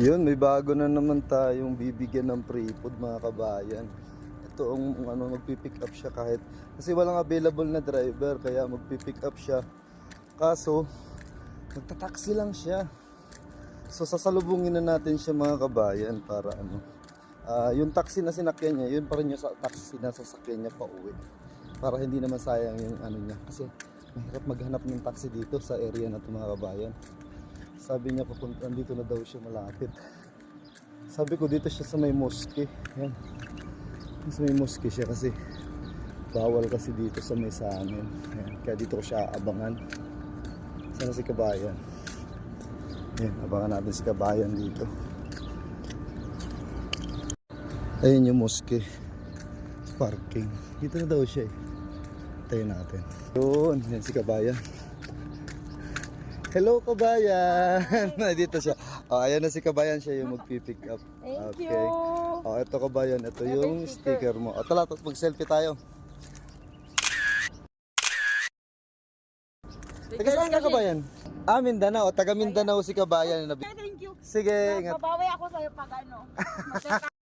Yun, may bago na naman tayong bibigyan ng free food mga kabayan. Ito ang ano, magpipick up siya kahit kasi walang available na driver kaya magpipick up siya. Kaso, magta-taxi lang siya. So sasalubungin na natin siya mga kabayan para ano. ah, yung taxi na sinakyan niya, yun pa rin yung taxi na sasakyan niya pa uwi. Para hindi naman sayang yung ano niya. Kasi mahirap maghanap ng taxi dito sa area na ito mga kabayan. Sabi niya papunta dito na daw siya malapit. Sabi ko dito siya sa may mosque. Yan. Sa may mosque siya kasi bawal kasi dito sa may sa. Yan. Kaya dito ko siya abangan. Sana si Kabayan. Yan, abangan natin si Kabayan dito. Ayun yung mosque. Parking. Dito na daw siya eh. Tayo natin. Yun, yan si Kabayan. Hello, Kabayan! Dito siya. Oh, ayan na si Kabayan siya yung magpipick up. Thank Okay. you. Oh, ito Kabayan. Ito Ito yung yung sticker. sticker mo. O, tala, mag-selfie tayo. Taga saan ka, Kabayan? Ah, Mindanao. Taga Mindanao si Kabayan. Thank you. Sige, ingat. Babawi ako sa'yo pag ano.